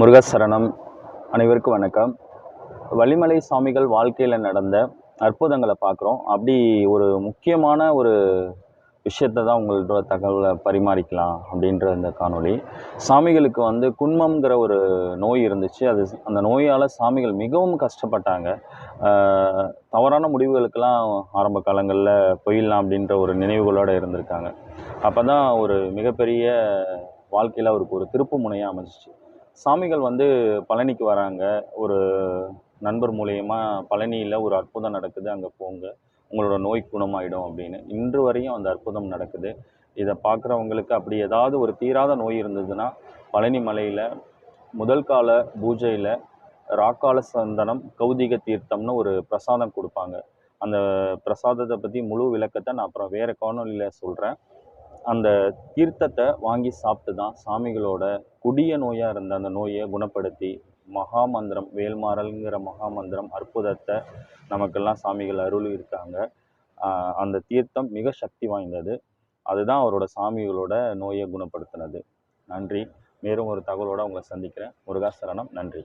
முருகசரணம். அனைவருக்கும் வணக்கம். வள்ளிமலை சாமிகள் வாழ்க்கையில் நடந்த அற்புதங்களை பார்க்குறோம். அப்படி ஒரு முக்கியமான ஒரு விஷயத்தை தான் உங்களோட தகவலை பரிமாறிக்கலாம் அப்படின்ற இந்த காணொளி. சாமிகளுக்கு வந்து குன்மம்ங்கிற ஒரு நோய் இருந்துச்சு. அது அந்த நோயால் சாமிகள் மிகவும் கஷ்டப்பட்டாங்க. தவறான முடிவுகளுக்கெல்லாம் ஆரம்ப காலங்களில் போயிடலாம் அப்படின்ற ஒரு நினைவுகளோடு இருந்திருக்காங்க. அப்போ தான் ஒரு மிகப்பெரிய வாழ்க்கையில் அவருக்கு ஒரு திருப்பு முனையாக அமைஞ்சிச்சு. சாமிகள் வந்து பழனிக்கு வராங்க. ஒரு நண்பர் மூலயமா பழனியில் ஒரு அற்புதம் நடக்குது அங்கே போங்க. உங்களோட நோய் குணமாயிடும் அப்படின்னு. இன்று வரையும் அந்த அற்புதம் நடக்குது. இதை பார்க்குறவங்களுக்கு அப்படி ஏதாவது ஒரு தீராத நோய் இருந்ததுன்னா பழனி மலையில் முதல் கால பூஜையில் ராக்கால சந்தனம் கௌதிக தீர்த்தம்னு ஒரு பிரசாதம் கொடுப்பாங்க. அந்த பிரசாதத்தை பற்றி முழு விளக்கத்தை நான் அப்புறம் வேறு காணொலியில் சொல்கிறேன் அந்த தீர்த்தத்தை வாங்கி சாப்பிட்டு தான் சாமிகளோட குடிய நோயாக இருந்த அந்த நோயை குணப்படுத்தி மகாமந்திரம் வேல்மாறல்ங்கிற மகாமந்திரம் அற்புதத்தை நமக்கெல்லாம் சாமிகள் அருள் இருக்காங்க அந்த தீர்த்தம் மிக சக்தி வாய்ந்தது. அதுதான் அவரோட சாமிகளோட நோயை குணப்படுத்தினது. நன்றி. மேலும் ஒரு தகவலோடு உங்களை சந்திக்கிறேன். முருகாசரணம். நன்றி.